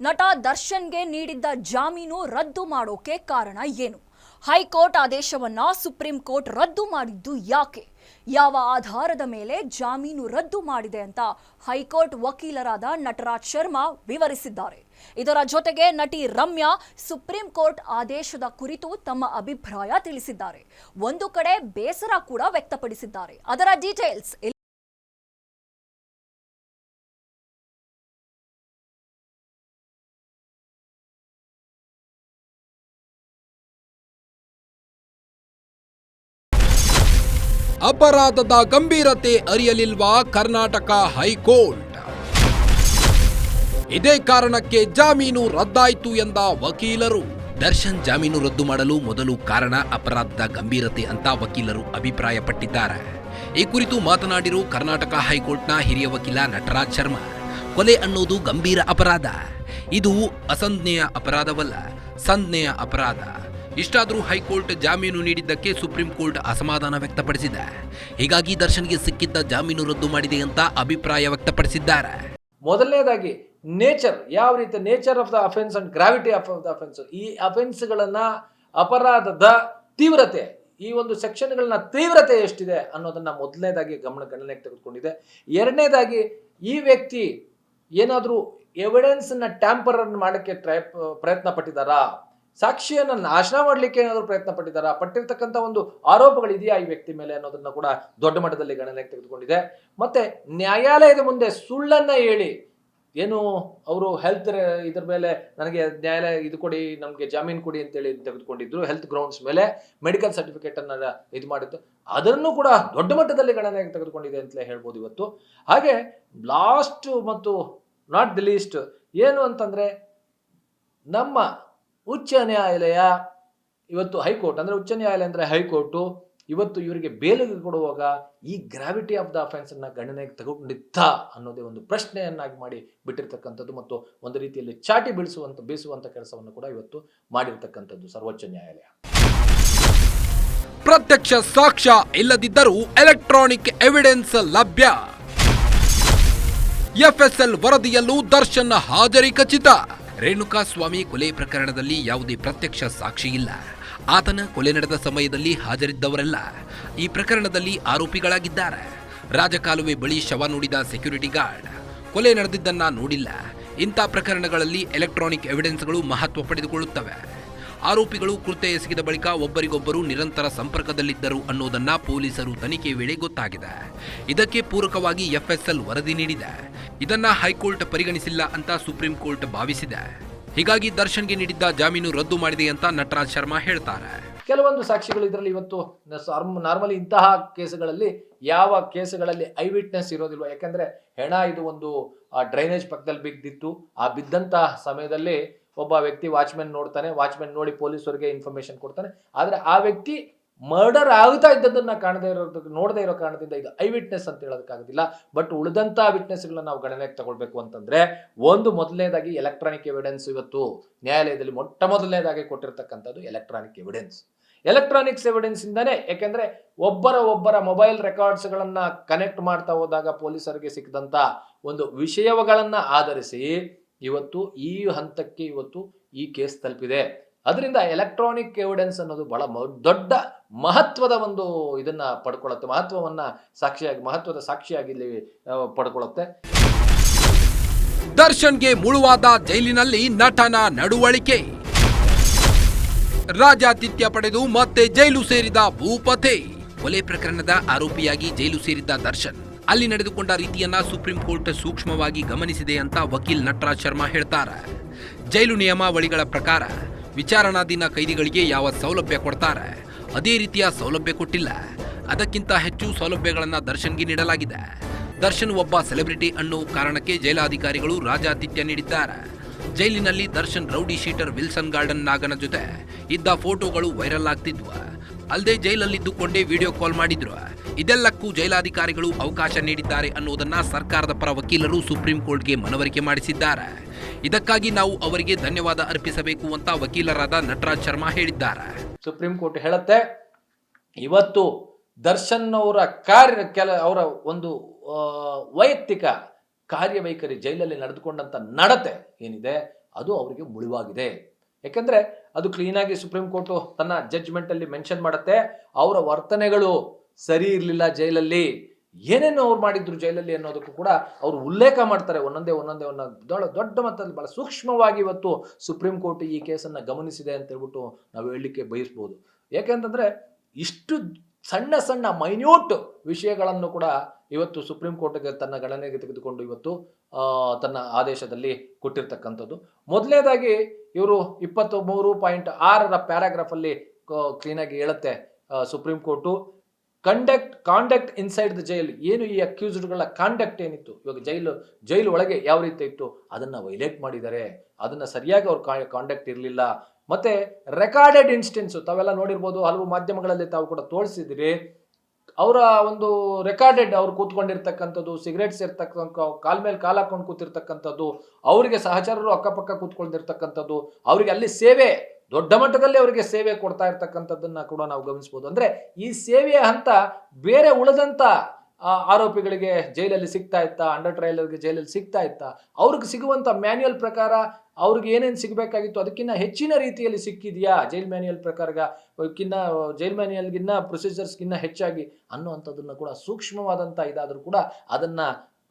ನಟ ದರ್ಶನ್ಗೆ ನೀಡಿದ್ದ ಜಾಮೀನು ರದ್ದು ಮಾಡೋಕೆ ಕಾರಣ ಏನು? ಹೈಕೋರ್ಟ್ ಆದೇಶವನ್ನ ಸುಪ್ರೀಂ ಕೋರ್ಟ್ ರದ್ದು ಮಾಡಿದ್ದು ಯಾಕೆ? ಯಾವ ಆಧಾರದ ಮೇಲೆ ಜಾಮೀನು ರದ್ದು ಮಾಡಿದೆ ಅಂತ ಹೈಕೋರ್ಟ್ ವಕೀಲರಾದ ನಟರಾಜ್ ಶರ್ಮಾ ವಿವರಿಸಿದ್ದಾರೆ. ಇದರ ಜೊತೆಗೆ ನಟಿ ರಮ್ಯಾ ಸುಪ್ರೀಂ ಕೋರ್ಟ್ ಆದೇಶದ ಕುರಿತು ತಮ್ಮ ಅಭಿಪ್ರಾಯ ತಿಳಿಸಿದ್ದಾರೆ. ಒಂದು ಕಡೆ ಬೇಸರ ಕೂಡ ವ್ಯಕ್ತಪಡಿಸಿದ್ದಾರೆ. ಅದರ ಡೀಟೇಲ್ಸ್ ಅಪರಾಧದ ಗಂಭೀರತೆ ಅರಿಯಲಿಲ್ವಾ ಕರ್ನಾಟಕ ಹೈಕೋರ್ಟ್? ಇದೇ ಕಾರಣಕ್ಕೆ ಜಾಮೀನು ರದ್ದಾಯಿತು ಎಂದ ವಕೀಲರು. ದರ್ಶನ್ ಜಾಮೀನು ರದ್ದು ಮಾಡಲು ಮೊದಲು ಕಾರಣ ಅಪರಾಧದ ಗಂಭೀರತೆ ಅಂತ ವಕೀಲರು ಅಭಿಪ್ರಾಯಪಟ್ಟಿದ್ದಾರೆ. ಈ ಕುರಿತು ಮಾತನಾಡಿರು ಕರ್ನಾಟಕ ಹೈಕೋರ್ಟ್ನ ಹಿರಿಯ ವಕೀಲ ನಟರಾಜ್ ಶರ್ಮಾ. ಕೊಲೆ ಅನ್ನೋದು ಗಂಭೀರ ಅಪರಾಧ. ಇದು ಅಸಂಜ್ಞೆಯ ಅಪರಾಧವಲ್ಲ, ಸಂಜ್ಞೆಯ ಅಪರಾಧ. ಇಷ್ಟಾದರೂ ಹೈಕೋರ್ಟ್ ಜಾಮೀನು ನೀಡಿದ್ದಕ್ಕೆ ಸುಪ್ರೀಂ ಕೋರ್ಟ್ ಅಸಮಾಧಾನ ವ್ಯಕ್ತಪಡಿಸಿದೆ. ಹೀಗಾಗಿ ದರ್ಶನ್ಗೆ ಸಿಕ್ಕಿದ್ದ ಜಾಮೀನು ರದ್ದು ಮಾಡಿದೆ ಅಂತ ಅಭಿಪ್ರಾಯ ವ್ಯಕ್ತಪಡಿಸಿದ್ದಾರೆ. ಮೊದಲನೇದಾಗಿ, ನೇಚರ್, ಯಾವ ರೀತಿ nature of the offence and gravity of the offence, ಈ ಅಫೆನ್ಸ್ಗಳನ್ನ ಅಪರಾಧದ ತೀವ್ರತೆ, ಈ ಒಂದು ಸೆಕ್ಷನ್ಗಳನ್ನ ತೀವ್ರತೆ ಎಷ್ಟಿದೆ ಅನ್ನೋದನ್ನ ಮೊದಲನೇದಾಗಿ ಗಮನ ಗಣನೆಗೆ ತೆಗೆದುಕೊಂಡಿದೆ. ಎರಡನೇದಾಗಿ, ಈ ವ್ಯಕ್ತಿ ಏನಾದರೂ ಎವಿಡೆನ್ಸ್ನ ಟ್ಯಾಂಪರ್ ಮಾಡಕ್ಕೆ ಟ್ರೈ, ಪ್ರಯತ್ನ ಪಟ್ಟಿದ್ದಾರಾ? ಸಾಕ್ಷಿಯನ್ನ ನಾಶನ ಮಾಡಲಿಕ್ಕೆ ಏನಾದರೂ ಪ್ರಯತ್ನ ಪಟ್ಟಿದ್ದಾರಾ? ಪಟ್ಟಿರ್ತಕ್ಕಂಥ ಒಂದು ಆರೋಪಗಳು ಇದೆಯಾ ಈ ವ್ಯಕ್ತಿ ಮೇಲೆ ಅನ್ನೋದನ್ನ ಕೂಡ ದೊಡ್ಡ ಮಟ್ಟದಲ್ಲಿ ಗಣನೆಗೆ ತೆಗೆದುಕೊಂಡಿದೆ. ಮತ್ತೆ ನ್ಯಾಯಾಲಯದ ಮುಂದೆ ಸುಳ್ಳನ್ನ ಹೇಳಿ. ಏನು ಅವರು ಹೆಲ್ತ್ ಇದ್ರ ಮೇಲೆ ನನಗೆ ನ್ಯಾಯಾಲಯ ಇದು ಕೊಡಿ, ನಮಗೆ ಜಾಮೀನು ಕೊಡಿ ಅಂತೇಳಿ ತೆಗೆದುಕೊಂಡಿದ್ರು ಹೆಲ್ತ್ ಗ್ರೌಂಡ್ಸ್ ಮೇಲೆ ಮೆಡಿಕಲ್ ಸರ್ಟಿಫಿಕೇಟ್ ಇದು ಮಾಡಿತ್ತು ಅದನ್ನು ಕೂಡ ದೊಡ್ಡ ಮಟ್ಟದಲ್ಲಿ ಗಣನೆಗೆ ತೆಗೆದುಕೊಂಡಿದೆ ಅಂತಲೇ ಹೇಳ್ಬೋದು ಇವತ್ತು. ಹಾಗೆ ಲಾಸ್ಟ್ ಮತ್ತು ನಾಟ್ ದಿ ಲೀಸ್ಟ್ ಏನು ಅಂತಂದ್ರೆ ನಮ್ಮ ಉಚ್ಚ ನ್ಯಾಯಾಲಯ ಇವತ್ತು ಹೈಕೋರ್ಟ್, ಅಂದರೆ ಉಚ್ಚ ನ್ಯಾಯಾಲಯ ಅಂದರೆ ಹೈಕೋರ್ಟು, ಇವತ್ತು ಇವರಿಗೆ ಬೇಲಿಗೆ ಕೊಡುವಾಗ ಈ ಗ್ರಾವಿಟಿ ಆಫ್ ದ ಅಫೆನ್ಸನ್ನು ಗಣನೆಗೆ ತಗೊಂಡಿದ್ದ ಅನ್ನೋದೇ ಒಂದು ಪ್ರಶ್ನೆಯನ್ನಾಗಿ ಮಾಡಿ ಬಿಟ್ಟಿರ್ತಕ್ಕಂಥದ್ದು ಮತ್ತು ಒಂದು ರೀತಿಯಲ್ಲಿ ಚಾಟಿ ಬೀಳಿಸುವಂಥ, ಬೀಸುವಂಥ ಕೆಲಸವನ್ನು ಕೂಡ ಇವತ್ತು ಮಾಡಿರ್ತಕ್ಕಂಥದ್ದು ಸರ್ವೋಚ್ಚ ನ್ಯಾಯಾಲಯ. ಪ್ರತ್ಯಕ್ಷ ಸಾಕ್ಷ್ಯ ಇಲ್ಲದಿದ್ದರೂ ಎಲೆಕ್ಟ್ರಾನಿಕ್ ಎವಿಡೆನ್ಸ್ ಲಭ್ಯ. ಎಫ್ಎಸ್ಎಲ್ ವರದಿಯಲ್ಲೂ ದರ್ಶನ್ ಹಾಜರಿ ಖಚಿತ. ರೇಣುಕಾ ಸ್ವಾಮಿ ಕೊಲೆ ಪ್ರಕರಣದಲ್ಲಿ ಯಾವುದೇ ಪ್ರತ್ಯಕ್ಷ ಸಾಕ್ಷಿ ಇಲ್ಲ. ಆತನ ಕೊಲೆ ನಡೆದ ಸಮಯದಲ್ಲಿ ಹಾಜರಿದ್ದವರೆಲ್ಲ ಈ ಪ್ರಕರಣದಲ್ಲಿ ಆರೋಪಿಗಳಾಗಿದ್ದಾರೆ. ರಾಜಕಾಲುವೆ ಬಳಿ ಶವ ನೋಡಿದ ಸೆಕ್ಯೂರಿಟಿ ಗಾರ್ಡ್, ಕೊಲೆ ನಡೆದಿದ್ದನ್ನ ನೋಡಿಲ್ಲ. ಇಂಥ ಪ್ರಕರಣಗಳಲ್ಲಿ ಎಲೆಕ್ಟ್ರಾನಿಕ್ ಎವಿಡೆನ್ಸ್ಗಳು ಮಹತ್ವ ಪಡೆದುಕೊಳ್ಳುತ್ತವೆ. ಆರೋಪಿಗಳು ಕೃತ್ಯ ಎಸಗಿದ ಬಳಿಕ ಒಬ್ಬರಿಗೊಬ್ಬರು ನಿರಂತರ ಸಂಪರ್ಕದಲ್ಲಿದ್ದರು ಅನ್ನೋದನ್ನ ಪೊಲೀಸರು ತನಿಖೆ ವೇಳೆ ಗೊತ್ತಾಗಿದೆ. ಇದಕ್ಕೆ ಪೂರಕವಾಗಿ ಎಫ್ಎಸ್ಎಲ್ ವರದಿ ನೀಡಿದೆ. ಇದನ್ನ ಹೈಕೋರ್ಟ್ ಪರಿಗಣಿಸಿಲ್ಲ ಅಂತ ಸುಪ್ರೀಂ ಕೋರ್ಟ್ ಭಾವಿಸಿದೆ. ಹೀಗಾಗಿ ದರ್ಶನ್ಗೆ ನೀಡಿದ್ದ ಜಾಮೀನು ರದ್ದು ಮಾಡಿದೆ ಅಂತ ನಟರಾಜ್ ಶರ್ಮಾ ಹೇಳ್ತಾರೆ. ಕೆಲವೊಂದು ಸಾಕ್ಷಿಗಳು ಇದರಲ್ಲಿ ಇವತ್ತು ನಾರ್ಮಲಿ ಇಂತಹ ಕೇಸುಗಳಲ್ಲಿ ಯಾವ ಕೇಸುಗಳಲ್ಲಿ ಐ ವಿಟ್ನೆಸ್ ಇರೋದಿಲ್ಲ ಯಾಕಂದ್ರೆ ಹೆಣ ಇದು ಒಂದು ಡ್ರೈನೇಜ್ ಪಕ್ಕದಲ್ಲಿ ಬಿದ್ದಿತ್ತು. ಆ ಬಿದ್ದಂತಹ ಸಮಯದಲ್ಲಿ ಒಬ್ಬ ವ್ಯಕ್ತಿ ವಾಚ್ಮೆನ್ ನೋಡ್ತಾನೆ ವಾಚ್ಮೆನ್ ನೋಡಿ ಪೊಲೀಸರಿಗೆ ಇನ್ಫಾರ್ಮೇಶನ್ ಕೊಡ್ತಾನೆ. ಆದರೆ ಆ ವ್ಯಕ್ತಿ ಮರ್ಡರ್ ಆಗ್ತಾ ಇದ್ದದನ್ನ ಕಾಣದೇ ಇರೋದಕ್ಕೆ ನೋಡದೇ ಇರೋ ಕಾರಣದಿಂದ ಇದು ಐ ವಿಟ್ನೆಸ್ ಅಂತ ಹೇಳೋದಕ್ಕಾಗೋದಿಲ್ಲ. ಬಟ್ ಉಳಿದಂತ ವಿಟ್ನೆಸ್ಗಳನ್ನ ನಾವು ಗಣನೆಗೆ ತಗೊಳ್ಬೇಕು ಅಂತಂದ್ರೆ, ಒಂದು ಮೊದಲನೇದಾಗಿ ಎಲೆಕ್ಟ್ರಾನಿಕ್ ಎವಿಡೆನ್ಸ್ ಇವತ್ತು ನ್ಯಾಯಾಲಯದಲ್ಲಿ ಮೊಟ್ಟ ಮೊದಲನೇದಾಗಿ ಕೊಟ್ಟಿರ್ತಕ್ಕಂಥದ್ದು ಎಲೆಕ್ಟ್ರಾನಿಕ್ ಎವಿಡೆನ್ಸ್ ಎಲೆಕ್ಟ್ರಾನಿಕ್ಸ್ ಎವಿಡೆನ್ಸ್ ಇಂದಾನೆ ಯಾಕೆಂದ್ರೆ ಒಬ್ಬರ ಒಬ್ಬರ ಮೊಬೈಲ್ ರೆಕಾರ್ಡ್ಸ್ ಗಳನ್ನ ಕನೆಕ್ಟ್ ಮಾಡ್ತಾ ಹೋದಾಗ ಪೊಲೀಸರಿಗೆ ಸಿಕ್ಕದಂತ ಒಂದು ವಿಷಯಗಳನ್ನ ಆಧರಿಸಿ ಇವತ್ತು ಈ ಹಂತಕ್ಕೆ ಇವತ್ತು ಈ ಕೇಸ್ ತಲುಪಿದೆ. ಅದರಿಂದ ಎಲೆಕ್ಟ್ರಾನಿಕ್ ಎವಿಡೆನ್ಸ್ ಅನ್ನೋದು ಬಹಳ ದೊಡ್ಡ ಮಹತ್ವದ ಒಂದು ಇದನ್ನ ಪಡ್ಕೊಳ್ಳುತ್ತೆ ಮಹತ್ವವನ್ನ ಸಾಕ್ಷಿಯಾಗಿ, ಮಹತ್ವದ ಸಾಕ್ಷಿಯಾಗಿ ಇಲ್ಲಿ ಪಡ್ಕೊಳ್ಳುತ್ತೆ ದರ್ಶನ್ಗೆ ಮುಳುವಾದ ಜೈಲಿನಲ್ಲಿ ನಟನ ನಡುವಳಿಕೆ. ರಾಜಾತಿಥ್ಯ ಪಡೆದು ಮತ್ತೆ ಜೈಲು ಸೇರಿದ ಭೂಪತೆ. ಕೊಲೆ ಪ್ರಕರಣದ ಆರೋಪಿಯಾಗಿ ಜೈಲು ಸೇರಿದ್ದ ದರ್ಶನ್. ಅಲ್ಲಿ ನಡೆದುಕೊಂಡ ರೀತಿಯನ್ನ ಸುಪ್ರೀಂ ಕೋರ್ಟ್ ಸೂಕ್ಷ್ಮವಾಗಿ ಗಮನಿಸಿದೆ ಅಂತ ವಕೀಲ್ ನಟರಾಜ್ ಶರ್ಮಾ ಹೇಳ್ತಾರೆ. ಜೈಲು ನಿಯಮಾವಳಿಗಳ ಪ್ರಕಾರ ವಿಚಾರಣಾಧೀನ ಕೈದಿಗಳಿಗೆ ಯಾವ ಸೌಲಭ್ಯ ಕೊಡ್ತಾರೆ? ಅದೇ ರೀತಿಯ ಸೌಲಭ್ಯ ಕೊಟ್ಟಿಲ್ಲ. ಅದಕ್ಕಿಂತ ಹೆಚ್ಚು ಸೌಲಭ್ಯಗಳನ್ನು ದರ್ಶನ್ಗೆ ನೀಡಲಾಗಿದೆ. ದರ್ಶನ್ ಒಬ್ಬ ಸೆಲೆಬ್ರಿಟಿ ಅನ್ನೋ ಕಾರಣಕ್ಕೆ ಜೈಲಾಧಿಕಾರಿಗಳು ರಾಜಾತಿಥ್ಯ ನೀಡಿದ್ದಾರೆ. ಜೈಲಿನಲ್ಲಿ Darshan rowdy sheeter Wilson Garden ನಾಗನ ಜೊತೆ ಇದ್ದ ಫೋಟೋಗಳು ವೈರಲ್ ಆಗ್ತಿದ್ವು. ಅಲ್ಲದೆ ಜೈಲಲ್ಲಿದ್ದುಕೊಂಡೇ ವಿಡಿಯೋ ಕಾಲ್ ಮಾಡಿದ್ರು. ಇದೆಲ್ಲಕ್ಕೂ ಜೈಲಾಧಿಕಾರಿಗಳು ಅವಕಾಶ ನೀಡಿದ್ದಾರೆ ಅನ್ನೋದನ್ನ ಸರ್ಕಾರದ ಪರ ವಕೀಲರು ಸುಪ್ರೀಂ ಕೋರ್ಟ್ಗೆ ಮನವರಿಕೆ ಮಾಡಿಸಿದ್ದಾರೆ. ಇದಕ್ಕಾಗಿ ನಾವು ಅವರಿಗೆ ಧನ್ಯವಾದ ಅರ್ಪಿಸಬೇಕು ಅಂತ ವಕೀಲರಾದ ನಟರಾಜ್ ಶರ್ಮಾ ಹೇಳಿದ್ದಾರೆ. ಸುಪ್ರೀಂ ಕೋರ್ಟ್ ಹೇಳುತ್ತೆ, ಇವತ್ತು ದರ್ಶನ್ ಅವರ ಕಾರ್ಯ, ಕೆಲ, ಅವರ ಒಂದು ವೈಯಕ್ತಿಕ ಕಾರ್ಯವೈಖರಿ ಜೈಲಲ್ಲಿ ನಡೆದುಕೊಂಡಂತ ನಡತೆ ಏನಿದೆ, ಅದು ಅವರಿಗೆ ಮುಳುವಾಗಿದೆ. ಯಾಕಂದ್ರೆ ಅದು ಕ್ಲೀನಾಗಿ ಸುಪ್ರೀಂ ಕೋರ್ಟು ತನ್ನ ಜಡ್ಜ್ಮೆಂಟ್ ಅಲ್ಲಿ ಮೆನ್ಷನ್ ಮಾಡುತ್ತೆ. ಅವರ ವರ್ತನೆಗಳು ಸರಿ ಇರಲಿಲ್ಲ ಜೈಲಲ್ಲಿ. ಏನೇನು ಅವ್ರು ಮಾಡಿದ್ರು ಜೈಲಲ್ಲಿ ಅನ್ನೋದಕ್ಕೂ ಕೂಡ ಅವರು ಉಲ್ಲೇಖ ಮಾಡ್ತಾರೆ. ಒಂದೊಂದೇ ಒಂದೊಂದೇ, ಒಂದೊಂದು ದೊಡ್ಡ ದೊಡ್ಡ ಮಟ್ಟದಲ್ಲಿ ಬಹಳ ಸೂಕ್ಷ್ಮವಾಗಿ ಇವತ್ತು ಸುಪ್ರೀಂ ಕೋರ್ಟ್ ಈ ಕೇಸನ್ನು ಗಮನಿಸಿದೆ ಅಂತ ಹೇಳ್ಬಿಟ್ಟು ನಾವು ಹೇಳಲಿಕ್ಕೆ ಬಯಸ್ಬೋದು. ಯಾಕೆಂತಂದ್ರೆ ಇಷ್ಟು ಸಣ್ಣ ಸಣ್ಣ ಮೈನ್ಯೂಟ್ ವಿಷಯಗಳನ್ನು ಕೂಡ ಇವತ್ತು ಸುಪ್ರೀಂ ಕೋರ್ಟ್ಗೆ ತನ್ನ ಗಣನೆಗೆ ತೆಗೆದುಕೊಂಡು ಇವತ್ತು ತನ್ನ ಆದೇಶದಲ್ಲಿ ಕೊಟ್ಟಿರ್ತಕ್ಕಂಥದ್ದು. ಮೊದಲನೇದಾಗಿ ಇವರು ಇಪ್ಪತ್ತ್ ಮೂರು ಪಾಯಿಂಟ್ ಆರರ ಪ್ಯಾರಾಗ್ರಾಫಲ್ಲಿ ಕ್ಲೀನಾಗಿ ಹೇಳುತ್ತೆ Supreme Court. Conduct conduct inside the jail ಏನು ಈ ಅಕ್ಯೂಸ್ಡ್ಗಳ ಕಾಂಡಕ್ಟ್ ಏನಿತ್ತು? ಇವಾಗ ಜೈಲು ಜೈಲು ಒಳಗೆ ಯಾವ ರೀತಿ ಇತ್ತು? ಅದನ್ನ ವೈಲೇಟ್ ಮಾಡಿದ್ದಾರೆ. ಅದನ್ನ ಸರಿಯಾಗಿ ಅವ್ರ ಕಾಂಡಕ್ಟ್ ಇರಲಿಲ್ಲ. ಮತ್ತೆ ರೆಕಾರ್ಡೆಡ್ ಇನ್ಸ್ಟೆನ್ಸ್ ತಾವೆಲ್ಲ ನೋಡಿರ್ಬೋದು, ಹಲವು ಮಾಧ್ಯಮಗಳಲ್ಲಿ ತಾವು ಕೂಡ ತೋರಿಸಿದಿರಿ ಅವರ ಒಂದು ರೆಕಾರ್ಡೆಡ್ ಅವ್ರು ಕೂತ್ಕೊಂಡಿರ್ತಕ್ಕಂಥದ್ದು ಸಿಗರೇಟ್ಸ್ ಇರ್ತಕ್ಕಂಥ ಕಾಲ್ ಮೇಲೆ ಕಾಲ್ ಹಾಕೊಂಡು ಕೂತಿರ್ತಕ್ಕಂಥದ್ದು ಅವರಿಗೆ ಸಹಚರರು ಅಕ್ಕಪಕ್ಕ ಕೂತ್ಕೊಂಡಿರ್ತಕ್ಕಂಥದ್ದು ಅವರಿಗೆ ಅಲ್ಲಿ ಸೇವೆ ದೊಡ್ಡ ಮಟ್ಟದಲ್ಲಿ ಅವರಿಗೆ ಸೇವೆ ಕೊಡ್ತಾ ಇರ್ತಕ್ಕಂಥದ್ದನ್ನ ಕೂಡ ನಾವು ಗಮನಿಸಬಹುದು ಅಂದ್ರೆ ಈ ಸೇವೆಯ ಹಂತ ಬೇರೆ ಉಳಿದಂತ ಆ, ಆರೋಪಿಗಳಿಗೆ ಜೈಲಲ್ಲಿ ಸಿಗ್ತಾ ಇತ್ತಾ ಅಂಡರ್ ಟ್ರಯಲರ್ಗೆ ಜೈಲಲ್ಲಿ ಸಿಗ್ತಾ ಇತ್ತಾ, ಅವ್ರಿಗೆ ಸಿಗುವಂಥ ಮ್ಯಾನ್ಯಲ್ ಪ್ರಕಾರ ಅವ್ರಿಗೆ ಏನೇನು ಸಿಗಬೇಕಾಗಿತ್ತು ಅದಕ್ಕಿಂತ ಹೆಚ್ಚಿನ ರೀತಿಯಲ್ಲಿ ಸಿಕ್ಕಿದೆಯಾ? ಜೈಲ್ ಮ್ಯಾನ್ಯಲ್ ಪ್ರಕಾರ ಕಿನ್ನ ಜೈಲ್ ಮ್ಯಾನ್ಯಲ್ಗಿನ್ನ ಪ್ರೊಸೀಜರ್ಸ್ಗಿನ್ನ ಹೆಚ್ಚಾಗಿ ಅನ್ನುವಂಥದ್ದನ್ನು ಕೂಡ ಸೂಕ್ಷ್ಮವಾದಂಥ ಇದಾದರೂ ಕೂಡ ಅದನ್ನ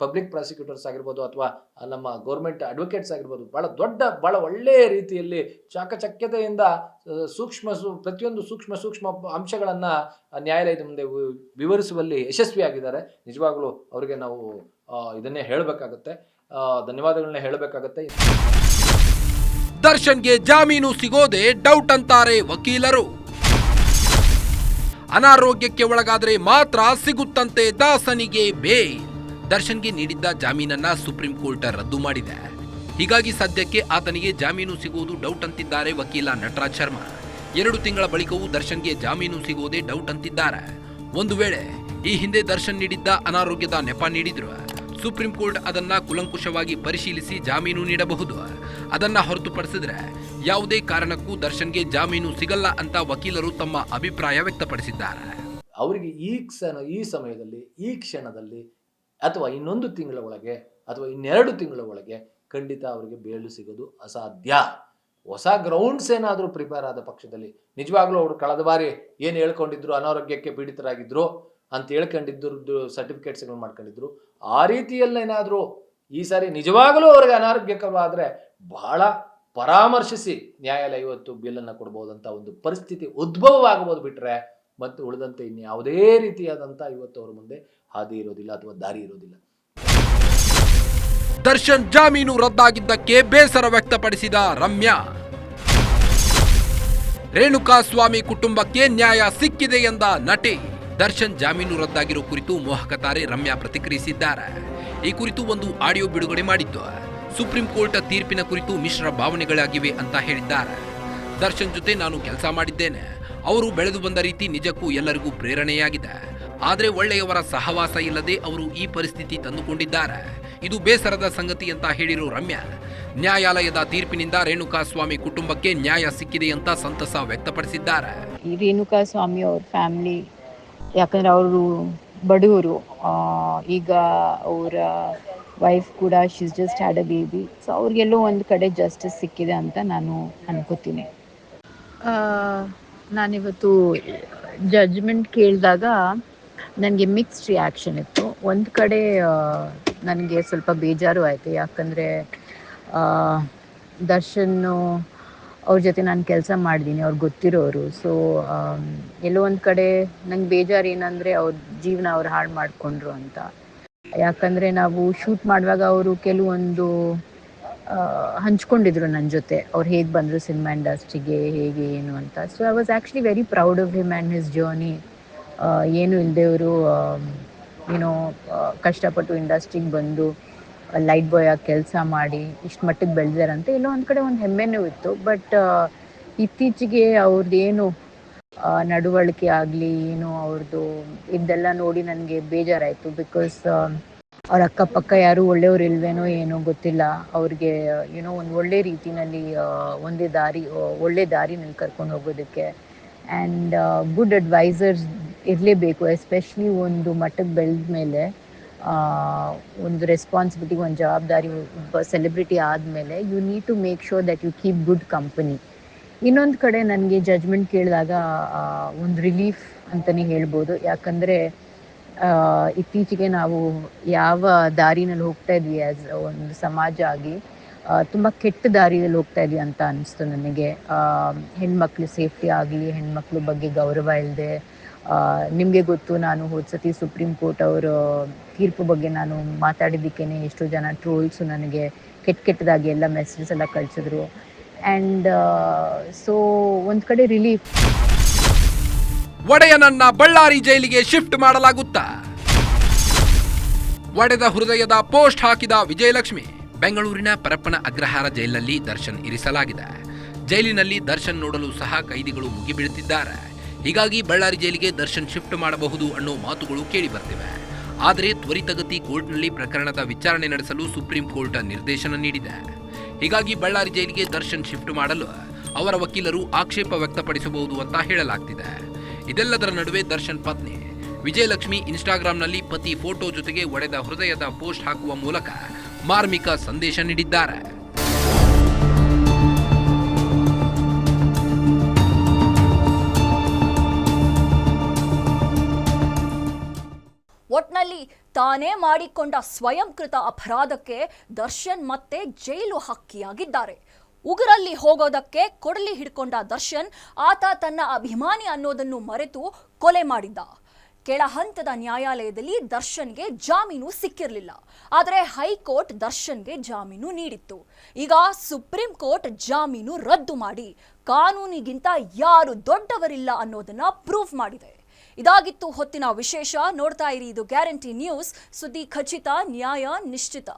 ಪಬ್ಲಿಕ್ ಪ್ರಾಸಿಕ್ಯೂಟರ್ಸ್ ಆಗಿರ್ಬೋದು ಅಥವಾ ನಮ್ಮ ಗೌರ್ಮೆಂಟ್ ಅಡ್ವೊಕೇಟ್ಸ್ ಆಗಿರ್ಬೋದು, ಬಹಳ ದೊಡ್ಡ, ಬಹಳ ಒಳ್ಳೆಯ ರೀತಿಯಲ್ಲಿ ಚಾಕಚಕ್ಯತೆಯಿಂದ ಸೂಕ್ಷ್ಮ ಪ್ರತಿಯೊಂದು ಸೂಕ್ಷ್ಮ ಸೂಕ್ಷ್ಮ ಅಂಶಗಳನ್ನು ನ್ಯಾಯಾಲಯದ ಮುಂದೆ ವಿವರಿಸುವಲ್ಲಿ ಯಶಸ್ವಿಯಾಗಿದ್ದಾರೆ. ನಿಜವಾಗ್ಲೂ ಅವರಿಗೆ ನಾವು ಇದನ್ನೇ ಹೇಳಬೇಕಾಗುತ್ತೆ. ಧನ್ಯವಾದಗಳನ್ನ ಹೇಳಬೇಕಾಗತ್ತೆ. ದರ್ಶನ್ಗೆ ಜಾಮೀನು ಸಿಗೋದೆ ಡೌಟ್ ಅಂತಾರೆ ವಕೀಲರು. ಅನಾರೋಗ್ಯಕ್ಕೆ ಒಳಗಾದರೆ ಮಾತ್ರ ಸಿಗುತ್ತಂತೆ ದಾಸನಿಗೆ ಬೇಲ್ ದರ್ಶನ್ಗೆ ನೀಡಿದ್ದ ಜಾಮೀನನ್ನ ಸುಪ್ರೀಂ ಕೋರ್ಟ್ ರದ್ದು ಮಾಡಿದೆ. ಹೀಗಾಗಿ ಸದ್ಯಕ್ಕೆ ಆತನಿಗೆ ಜಾಮೀನು ಸಿಗುವುದು ಡೌಟ್ ಅಂತಿದ್ದಾರೆ ವಕೀಲ ನಟರಾಜ್ ಶರ್ಮಾ. ಎರಡು ತಿಂಗಳ ಬಳಿಕವೂ ದರ್ಶನ್ಗೆ ಜಾಮೀನು ಸಿಗುವುದೇ ಡೌಟ್ ಅಂತಿದ್ದಾರೆ. ಒಂದು ವೇಳೆ ಈ ಹಿಂದೆ ದರ್ಶನ್ ನೀಡಿದ್ದ ಅನಾರೋಗ್ಯದ ನೆಪ ನೀಡಿದ್ರು ಸುಪ್ರೀಂ ಕೋರ್ಟ್ ಅದನ್ನ ಕುಲಂಕುಷವಾಗಿ ಪರಿಶೀಲಿಸಿ ಜಾಮೀನು ನೀಡಬಹುದು. ಅದನ್ನ ಹೊರತುಪಡಿಸಿದ್ರೆ ಯಾವುದೇ ಕಾರಣಕ್ಕೂ ದರ್ಶನ್ಗೆ ಜಾಮೀನು ಸಿಗಲ್ಲ ಅಂತ ವಕೀಲರು ತಮ್ಮ ಅಭಿಪ್ರಾಯ ವ್ಯಕ್ತಪಡಿಸಿದ್ದಾರೆ. ಅವರಿಗೆ ಈ ಕ್ಷಣ, ಈ ಸಮಯದಲ್ಲಿ, ಈ ಕ್ಷಣದಲ್ಲಿ ಅಥವಾ ಇನ್ನೊಂದು ತಿಂಗಳ ಒಳಗೆ ಅಥವಾ ಇನ್ನೆರಡು ತಿಂಗಳ ಒಳಗೆ ಖಂಡಿತ ಅವರಿಗೆ ಬೇಳು ಸಿಗೋದು ಅಸಾಧ್ಯ. ಹೊಸ ಗ್ರೌಂಡ್ಸ್ ಏನಾದರೂ ಪ್ರಿಪೇರ್ ಆದ ಪಕ್ಷದಲ್ಲಿ, ನಿಜವಾಗ್ಲೂ ಅವರು ಕಳೆದ ಬಾರಿ ಏನು ಹೇಳ್ಕೊಂಡಿದ್ರು, ಅನಾರೋಗ್ಯಕ್ಕೆ ಪೀಡಿತರಾಗಿದ್ರು ಅಂತ ಹೇಳ್ಕೊಂಡಿದ್ದು ಸರ್ಟಿಫಿಕೇಟ್ಸ್ಗಳು ಮಾಡ್ಕೊಂಡಿದ್ರು, ಆ ರೀತಿಯಲ್ಲೇನಾದರೂ ಈ ಸಾರಿ ನಿಜವಾಗಲೂ ಅವರಿಗೆ ಅನಾರೋಗ್ಯಕರವಾದರೆ ಬಹಳ ಪರಾಮರ್ಶಿಸಿ ನ್ಯಾಯಾಲಯ ಇವತ್ತು ಬಿಲ್ಲನ್ನು ಕೊಡ್ಬೋದಂತ ಒಂದು ಪರಿಸ್ಥಿತಿ ಉದ್ಭವವಾಗಬಹುದು ಬಿಟ್ರೆ ಮತ್ತು ಉಳಿದಂತೆ ಇನ್ಯಾವುದೇ ರೀತಿಯಾದಂಥ ಇವತ್ತು ಅವರ ಮುಂದೆ ಹಾದಿ ಇರೋದಿಲ್ಲ ಅಥವಾ ದಾರಿ ಇರೋದಿಲ್ಲ. ದರ್ಶನ್ ಜಾಮೀನು ರದ್ದಾಗಿದ್ದಕ್ಕೆ ಬೇಸರ ವ್ಯಕ್ತಪಡಿಸಿದ ರಮ್ಯಾ. ರೇಣುಕಾ ಸ್ವಾಮಿ ಕುಟುಂಬಕ್ಕೆ ನ್ಯಾಯ ಸಿಕ್ಕಿದೆ ಎಂದ ನಟಿ. ದರ್ಶನ್ ಜಾಮೀನು ರದ್ದಾಗಿರೋ ಕುರಿತು ಮೋಹಕ ತಾರೆ ರಮ್ಯಾ ಪ್ರತಿಕ್ರಿಯಿಸಿದ್ದಾರೆ. ಈ ಕುರಿತು ಒಂದು ಆಡಿಯೋ ಬಿಡುಗಡೆ ಮಾಡಿದ್ದು. ಸುಪ್ರೀಂ ಕೋರ್ಟ್ ತೀರ್ಪಿನ ಕುರಿತು ಮಿಶ್ರ ಭಾವನೆಗಳಾಗಿವೆ ಅಂತ ಹೇಳಿದ್ದಾರೆ. ದರ್ಶನ್ ಜೊತೆ ನಾನು ಕೆಲಸ ಮಾಡಿದ್ದೇನೆ. ಅವರು ಬೆಳೆದು ಬಂದ ರೀತಿ ನಿಜಕ್ಕೂ ಎಲ್ಲರಿಗೂ ಪ್ರೇರಣೆಯಾಗಿದೆ. ಆದರೆ ಒಳ್ಳೆಯವರ ಸಹವಾಸ ಇಲ್ಲದೆ ಅವರು ಈ ಪರಿಸ್ಥಿತಿ ತಂದುಕೊಂಡಿದ್ದಾರೆ. ಇದು ಬೇಸರದ ಸಂಗತಿ ಅಂತ ಹೇಳಿರೋ ರಮ್ಯಾ. ನ್ಯಾಯಾಲಯದ ತೀರ್ಪಿನಿಂದ ರೇಣುಕಾ ಸ್ವಾಮಿ ಕುಟುಂಬಕ್ಕೆ ನ್ಯಾಯ ಸಿಕ್ಕಿದೆ ಅಂತ ಸಂತಸ ವ್ಯಕ್ತಪಡಿಸಿದ್ದಾರೆ. ಈ ರೇಣುಕಾ ಸ್ವಾಮಿ ಅವ್ರ ಫ್ಯಾಮಿಲಿ, ಯಾಕಂದ್ರೆ ಅವರು ಬಡವರು ಈಗ ಅವರ ವೈಫ್ ಕೂಡ she's just had a baby so ಅವ್ರಿಗೆಲ್ಲೋ ಒಂದು ಕಡೆ ಜಸ್ಟಿಸ್ ಸಿಕ್ಕಿದೆ ಅಂತ ನಾನು ಅನ್ಕೋತೀನಿ. ನಾನಿವತ್ತು ಜಡ್ಜ್ಮೆಂಟ್ ಕೇಳಿದಾಗ ನನಗೆ ಮಿಕ್ಸ್ಡ್ ರಿಯಾಕ್ಷನ್ ಇತ್ತು. ಒಂದು ಕಡೆ ನನಗೆ ಸ್ವಲ್ಪ ಬೇಜಾರು ಆಯಿತು. ಯಾಕಂದರೆ ದರ್ಶನ್ ಅವ್ರ ಜೊತೆ ನಾನು ಕೆಲಸ ಮಾಡಿದ್ದೀನಿ ಅವ್ರು ಗೊತ್ತಿರೋರು. ಸೊ ಎಲ್ಲೋ ಒಂದು ಕಡೆ ನಂಗೆ ಬೇಜಾರು ಏನಂದರೆ ಅವ್ರ ಜೀವನ ಅವ್ರು ಹಾಳು ಮಾಡಿಕೊಂಡ್ರು ಅಂತ. ಯಾಕಂದರೆ ನಾವು ಶೂಟ್ ಮಾಡುವಾಗ ಅವರು ಕೆಲವೊಂದು ಹಂಚ್ಕೊಂಡಿದ್ರು ನನ್ನ ಜೊತೆ. ಅವ್ರು ಹೇಗೆ ಬಂದರು ಸಿನಿಮಾ ಇಂಡಸ್ಟ್ರಿಗೆ ಹೇಗೆ, ಏನು ಅಂತ. So I was actually very proud of him and his journey ಏನು ಇಲ್ಲದೆವರು ಏನೋ ಕಷ್ಟಪಟ್ಟು ಇಂಡಸ್ಟ್ರಿಗೆ ಬಂದು ಲೈಟ್ ಬಾಯ್ ಆಗಿ ಕೆಲಸ ಮಾಡಿ, ಇಷ್ಟು ಮಟ್ಟಿಗೆ ಬೆಳೆದಾರಂತೆ ಎಲ್ಲೋ ಒಂದು ಕಡೆ ಒಂದು ಹೆಮ್ಮೆನೂ ಇತ್ತು. ಬಟ್ ಇತ್ತೀಚೆಗೆ ಅವ್ರದ್ದೇನು ನಡವಳಿಕೆ ಆಗಲಿ, ಏನು ಅವ್ರದ್ದು ಇದೆಲ್ಲ ನೋಡಿ ನನಗೆ ಬೇಜಾರಾಯಿತು. ಬಿಕಾಸ್ ಅವ್ರ ಅಕ್ಕಪಕ್ಕ ಯಾರು ಒಳ್ಳೆಯವ್ರು ಇಲ್ವೇನೋ ಏನೋ ಗೊತ್ತಿಲ್ಲ. ಅವ್ರಿಗೆ ಏನೋ ಒಂದು ಒಳ್ಳೆ ರೀತಿನಲ್ಲಿ ಆ, ಒಂದೇ ದಾರಿ ಒಳ್ಳೆ ದಾರಿನಲ್ಲಿ ಕರ್ಕೊಂಡು ಹೋಗೋದಕ್ಕೆ. ಆ್ಯಂಡ್ ಗುಡ್ ಅಡ್ವೈಸರ್ಸ್ ಇರಲೇಬೇಕು ಎಸ್ಪೆಷಲಿ ಒಂದು ಮಟ್ಟಕ್ಕೆ ಬೆಳೆದ ಮೇಲೆ ಒಂದು ರೆಸ್ಪಾನ್ಸಿಬಿಲಿಟಿ ಒಂದು ಜವಾಬ್ದಾರಿ ಒಬ್ಬ ಸೆಲೆಬ್ರಿಟಿ ಆದಮೇಲೆ you need to make sure that you keep good company ಇನ್ನೊಂದು ಕಡೆ ನನಗೆ ಜಜ್ಮೆಂಟ್ ಕೇಳಿದಾಗ ಒಂದು ರಿಲೀಫ್ ಅಂತಲೇ ಹೇಳ್ಬೋದು. ಯಾಕಂದರೆ ಇತ್ತೀಚೆಗೆ ನಾವು ಯಾವ ದಾರಿನಲ್ಲಿ ಹೋಗ್ತಾ ಇದ್ವಿ ಆ್ಯಸ್ ಒಂದು ಸಮಾಜ ಆಗಿ ತುಂಬ ಕೆಟ್ಟ ದಾರಿಯಲ್ಲಿ ಹೋಗ್ತಾ ಇದ್ವಿ ಅಂತ ಅನಿಸ್ತು ನನಗೆ. ಹೆಣ್ಮಕ್ಳು ಸೇಫ್ಟಿ ಆಗಲಿ, ಹೆಣ್ಮಕ್ಳ ಬಗ್ಗೆ ಗೌರವ ಇಲ್ಲದೆ ನಿಮಗೆ ಗೊತ್ತು ನಾನು ಹೋದ ಸತಿ ಸುಪ್ರೀಂ ಕೋರ್ಟ್ ಅವರ ತೀರ್ಪು ಬಗ್ಗೆ ನಾನು ಮಾತಾಡಿದ್ದಕ್ಕೇನೆ ಎಷ್ಟೋ ಜನ ಟ್ರೋಲ್ಸು ನನಗೆ ಕೆಟ್ಟ ಕೆಟ್ಟದಾಗಿ ಎಲ್ಲ ಮೆಸೇಜಸ್ ಎಲ್ಲ ಕಳಿಸಿದ್ರು. ಆ್ಯಂಡ್ ಸೊ ಒಂದು ಕಡೆ ರಿಲೀಫ್ ಒಡೆಯನನ್ನ ಬಳ್ಳಾರಿ ಜೈಲಿಗೆ ಶಿಫ್ಟ್ ಮಾಡಲಾಗುತ್ತಾ? ಒಡೆದ ಹೃದಯದ ಪೋಸ್ಟ್ ಹಾಕಿದ ವಿಜಯಲಕ್ಷ್ಮಿ, ಬೆಂಗಳೂರಿನ ಪರಪ್ಪನ ಅಗ್ರಹಾರ ಜೈಲಿನಲ್ಲಿ ದರ್ಶನ್ ಇರಿಸಲಾಗಿದೆ. ಜೈಲಿನಲ್ಲಿ ದರ್ಶನ್ ನೋಡಲು ಸಹ ಕೈದಿಗಳು ಮುಗಿಬೀಳುತ್ತಿದ್ದಾರೆ. ಹೀಗಾಗಿ ಬಳ್ಳಾರಿ ಜೈಲಿಗೆ ದರ್ಶನ್ ಶಿಫ್ಟ್ ಮಾಡಬಹುದು ಅನ್ನೋ ಮಾತುಗಳು ಕೇಳಿ ಬರ್ತಿವೆ ಆದರೆ ತ್ವರಿತಗತಿ ಕೋರ್ಟ್ನಲ್ಲಿ ಪ್ರಕರಣದ ವಿಚಾರಣೆ ನಡೆಸಲು ಸುಪ್ರೀಂ ಕೋರ್ಟ್ ನಿರ್ದೇಶನ ನೀಡಿದೆ. ಹೀಗಾಗಿ ಬಳ್ಳಾರಿ ಜೈಲಿಗೆ ದರ್ಶನ್ ಶಿಫ್ಟ್ ಮಾಡಲು ಅವರ ವಕೀಲರು ಆಕ್ಷೇಪ ವ್ಯಕ್ತಪಡಿಸಬಹುದು ಅಂತ ಹೇಳಲಾಗ್ತಿದೆ. ಇದೆಲ್ಲದರ ನಡುವೆ ದರ್ಶನ್ ಪತ್ನಿ ವಿಜಯಲಕ್ಷ್ಮಿ ಇನ್ಸ್ಟಾಗ್ರಾಂನಲ್ಲಿ ಪತಿ ಫೋಟೋ ಜೊತೆಗೆ ಒಡೆದ ಹೃದಯದ ಪೋಸ್ಟ್ ಹಾಕುವ ಮೂಲಕ ಮಾರ್ಮಿಕ ಸಂದೇಶ ನೀಡಿದ್ದಾರೆ. ಒಟ್ನಲ್ಲಿ ತಾನೇ ಮಾಡಿಕೊಂಡ ಸ್ವಯಂಕೃತ ಅಪರಾಧಕ್ಕೆ ದರ್ಶನ್ ಮತ್ತೆ ಜೈಲು ಹಕ್ಕಿಯಾಗಿದ್ದಾರೆ. ಉಗುರಲ್ಲಿ ಹೋಗೋದಕ್ಕೆ ಕೊಡಲಿ ಹಿಡ್ಕೊಂಡ ದರ್ಶನ್ ಆತ ತನ್ನ ಅಭಿಮಾನಿ ಅನ್ನೋದನ್ನು ಮರೆತು ಕೊಲೆ ಮಾಡಿದ್ದ. ಕೆಳ ಹಂತದ ನ್ಯಾಯಾಲಯದಲ್ಲಿ ದರ್ಶನ್ಗೆ ಜಾಮೀನು ಸಿಕ್ಕಿರಲಿಲ್ಲ. ಆದರೆ ಹೈಕೋರ್ಟ್ ದರ್ಶನ್ಗೆ ಜಾಮೀನು ನೀಡಿತ್ತು. ಈಗ ಸುಪ್ರೀಂ ಕೋರ್ಟ್ ಜಾಮೀನು ರದ್ದು ಮಾಡಿ. ಕಾನೂನಿಗಿಂತ ಯಾರು ದೊಡ್ಡವರಿಲ್ಲ ಅನ್ನೋದನ್ನ ಪ್ರೂಫ್ ಮಾಡಿದೆ. ಇದಾಗಿತ್ತು ಹೊತ್ತಿನ ವಿಶೇಷ. ನೋಡ್ತಾ ಇರಿ ಇದು ಗ್ಯಾರಂಟಿ ನ್ಯೂಸ್. ಸುದ್ದಿ ಖಚಿತ, ನ್ಯಾಯ, ನಿಶ್ಚಿತ.